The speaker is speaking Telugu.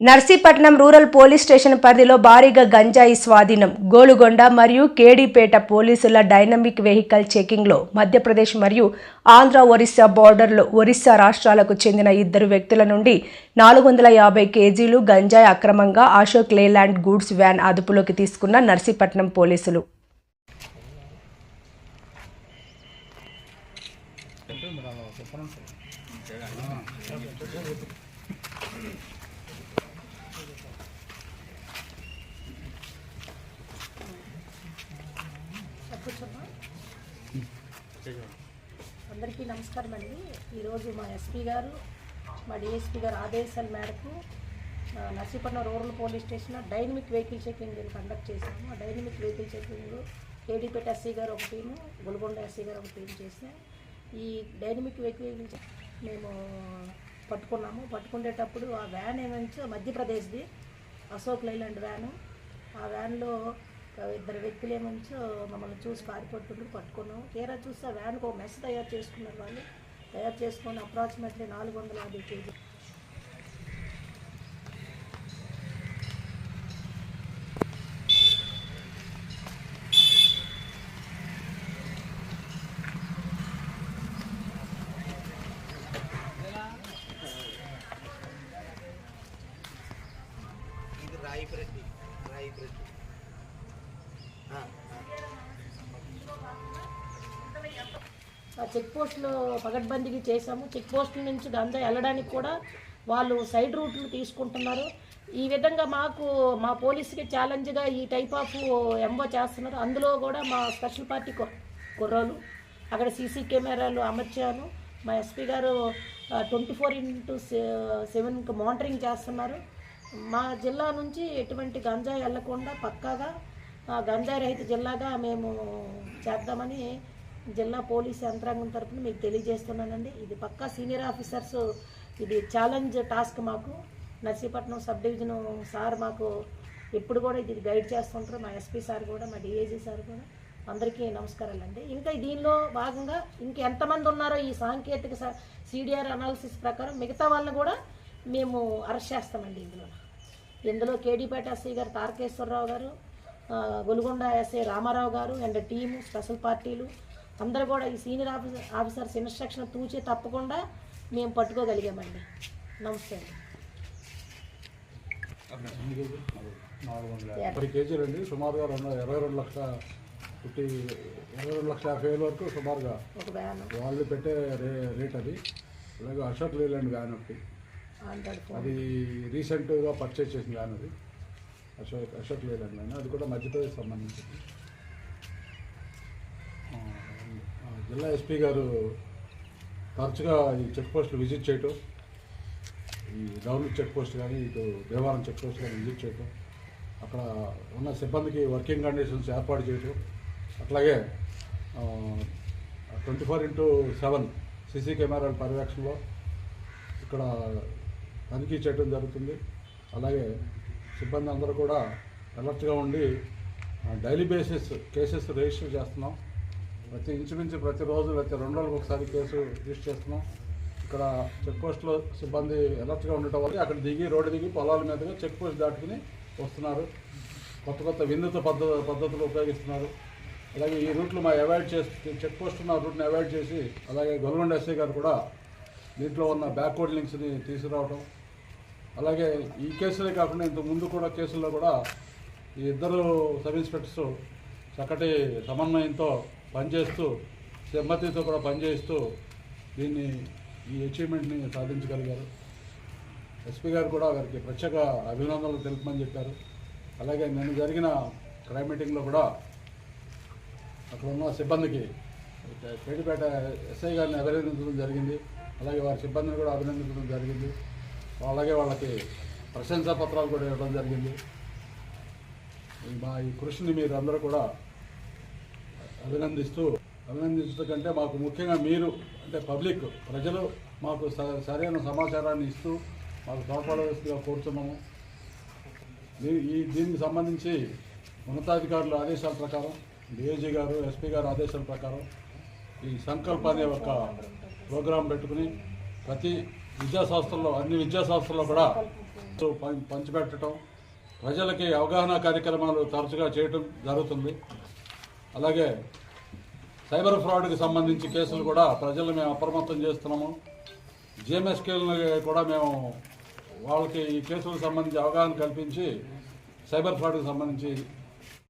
నర్సీపట్నం రూరల్ పోలీస్ స్టేషన్ పరిధిలో భారీగా గంజాయి స్వాధీనం. గోలుగొండ మరియు కేడీపేట పోలీసుల డైనమిక్ వెహికల్ చెకింగ్లో మధ్యప్రదేశ్ మరియు ఆంధ్ర ఒరిస్సా బోర్డర్లో ఒరిస్సా రాష్ట్రాలకు చెందిన ఇద్దరు వ్యక్తుల నుండి నాలుగు వందల యాభై కేజీలు గంజాయి అక్రమంగా అశోక్ లేలాండ్ గూడ్స్ వ్యాన్ అదుపులోకి తీసుకున్న నర్సీపట్నం పోలీసులు. అందరికీ నమస్కారం అండి. ఈరోజు మా ఎస్పీ గారు మా డిఎస్పీ గారు ఆదేశాల మేరకు Narsipatnam rural police station dynamic vehicle checking conduct చేశాము. ఆ dynamic vehicle checking KDPeta SC గారు ఒక టీము గొలగొండ ఎస్సీ గారు ఒక టీం చేసాం ఈ డైనమిక్ వెహికల్ మేము పట్టుకున్నాము. పట్టుకునేటప్పుడు ఆ వ్యాన్ ఏమంటే మధ్యప్రదేశ్ది అశోక్ లైలాండ్ వ్యాను. ఆ వ్యాన్లో ఇద్దరు వ్యక్తులు ఏమంచో మమ్మల్ని చూసి పారిపోతుండ్రు పట్టుకున్నాం తీరా చూస్తే వ్యాన్కి ఒక మెస్ తయారు చేసుకున్నారు వాళ్ళు. తయారు చేసుకొని అప్రాక్సిమేట్లీ నాలుగు వందల యాభై కేజీ. ఇది రాయి బ్రెడ్ రాయి బ్రెడ్ ఆ, చెక్ పోస్టులు పగడ్బందీకి చేశాము. చెక్ పోస్ట్ నుంచి గంజా వెళ్ళడానికి కూడా వాళ్ళు సైడ్ రూట్లు తీసుకుంటున్నారు. ఈ విధంగా మాకు మా పోలీసుకి ఛాలెంజ్గా ఈ టైప్ ఆఫ్ ఎంఓ చేస్తున్నారు. అందులో కూడా మా స్పెషల్ పార్టీ కు- కుర్రోలు అక్కడ సీసీ కెమెరాలు అమర్చాను. మా ఎస్పీ గారు ట్వంటీ ఫోర్ ఇంటూ సెవెన్కి మానిటరింగ్ చేస్తున్నారు. మా జిల్లా నుంచి ఎటువంటి గంజాయి వెళ్ళకుండా పక్కాగా గంజాయి రహిత జిల్లాగా మేము చేద్దామని జిల్లా పోలీస్ యంత్రాంగం తరఫున మీకు తెలియజేస్తున్నానండి. ఇది పక్కా సీనియర్ ఆఫీసర్స్ ఇది ఛాలెంజ్ టాస్క్ మాకు. నర్సీపట్నం సబ్ డివిజన్ సార్ మాకు ఎప్పుడు కూడా ఇది గైడ్ చేస్తుంటారు. మా ఎస్పీ సార్ కూడా మా డిఏజీ సార్ కూడా. అందరికీ నమస్కారాలండి. ఇంకా దీనిలో భాగంగా ఇంకెంతమంది ఉన్నారో ఈ సాంకేతిక సిడిఆర్ అనాలిసిస్ ప్రకారం మిగతా వాళ్ళని కూడా మేము అరెస్ట్ చేస్తామండి ఇందులో. ఇందులో కేడీపేట ఎస్ఐ గారు తారకేశ్వరరావు గారు గొలుగొండ ఎస్ఐ రామారావు గారు అండ్ టీము స్పెషల్ పార్టీలు. అందరూ కూడా ఈ సీనియర్ ఆఫీసర్ ఆఫీసర్స్ ఇన్స్ట్రక్షన్ తూచే తప్పకుండా మేము పట్టుకోగలిగామండి. నమస్తే కేజీలు అండి. సుమారుగా రెండు ఇరవై రెండు లక్షల ఫిఫ్టీ ఇరవై రెండు లక్షల యాభై వేల వరకు సుమారుగా వాళ్ళు పెట్టే రే రేట్ అది. అలాగే అశోక్ లేలాండ్ వ్యాన్ ఒకటి. అది రీసెంట్గా పర్చేజ్ చేసిన వ్యాన్ అది. అశోక్ అశోక్ లేదండి ఆయన అది కూడా మధ్యప్రదేశ్ సంబంధించింది. జిల్లా ఎస్పీ గారు తరచుగా ఈ చెక్ పోస్టులు విజిట్ చేయటం ఈ డౌన్ చెక్ పోస్ట్ కానీ ఇటు దేవారం చెక్ పోస్ట్ కానీ విజిట్ చేయటం అక్కడ ఉన్న సిబ్బందికి వర్కింగ్ కండిషన్స్ ఏర్పాటు చేయటం అట్లాగే twenty four into seven CC కెమెరాల పర్యవేక్షణలో ఇక్కడ తనిఖీ చేయడం జరుగుతుంది. అలాగే సిబ్బంది అందరూ కూడా అలర్ట్గా ఉండి డైలీ బేసిస్ కేసెస్ రిజిస్టర్ చేస్తున్నాం. ప్రతి ఇంచుమించు ప్రతిరోజు ప్రతి రెండు రోజులకు ఒకసారి కేసు రిజిస్టర్ చేస్తున్నాం. ఇక్కడ చెక్ పోస్ట్లో సిబ్బంది అలర్ట్గా ఉండటం వల్ల అక్కడ దిగి రోడ్డు దిగి పొలాల మీదుగా చెక్ పోస్ట్ దాటుకుని వస్తున్నారు. కొత్త కొత్త వినూత్న పద్ధ పద్ధతులు ఉపయోగిస్తున్నారు. అలాగే ఈ రూట్లు మా అవాయిడ్ చేసి చెక్ పోస్ట్ ఉన్న రూట్ని అవాయిడ్ చేసి అలాగే గవర్నమెంట్ ఎస్ఐ గారు కూడా దీంట్లో ఉన్న బ్యాక్వర్డ్ లింక్స్ని తీసుకురావడం అలాగే ఈ కేసులే కాకుండా ఇంత ముందు కూడా కేసుల్లో కూడా ఈ ఇద్దరు సబ్ ఇన్స్పెక్టర్స్ చక్కటి సమన్వయంతో పనిచేస్తూ సెమ్మతితో కూడా పనిచేస్తూ దీన్ని ఈ అచీవ్మెంట్ని సాధించగలిగారు. ఎస్పీ గారు కూడా వారికి ప్రత్యేక అభినందనలు తెలుపమని చెప్పారు. అలాగే నిన్న జరిగిన క్రైమ్ మీటింగ్లో కూడా అక్కడ ఉన్న సిబ్బందికి పేడిపేట ఎస్ఐ గారిని అభినందించడం జరిగింది. అలాగే వారి సిబ్బందిని కూడా అభినందించడం జరిగింది. అలాగే వాళ్ళకి ప్రశంసా పత్రాలు కూడా ఇవ్వడం జరిగింది. మా ఈ కృషిని మీరు అందరూ కూడా అభినందిస్తూ అభినందించడం కంటే మాకు ముఖ్యంగా మీరు అంటే పబ్లిక్ ప్రజలు మాకు స- సరైన సమాచారాన్ని ఇస్తూ మాకు తోడ్పడవలసిందిగా కోరుతున్నాము ఈ దీనికి సంబంధించి ఉన్నతాధికారుల ఆదేశాల ప్రకారం డిఐజీ గారు ఎస్పీ గారు ఆదేశాల ప్రకారం ఈ సంకల్ప అనే ఒక ప్రోగ్రాం పెట్టుకుని ప్రతి విద్యా సంస్థల్లో అన్ని విద్యా సంస్థల్లో కూడా పం- పంచిపెట్టడం ప్రజలకి అవగాహన కార్యక్రమాలు తరచుగా చేయటం జరుగుతుంది. అలాగే సైబర్ ఫ్రాడ్కి సంబంధించి కేసులు కూడా ప్రజలు మేము అప్రమత్తం చేస్తున్నాము. జిఎంఎస్కేలను కూడా మేము వాళ్ళకి ఈ కేసులకు సంబంధించి అవగాహన కల్పించి సైబర్ ఫ్రాడ్కి సంబంధించి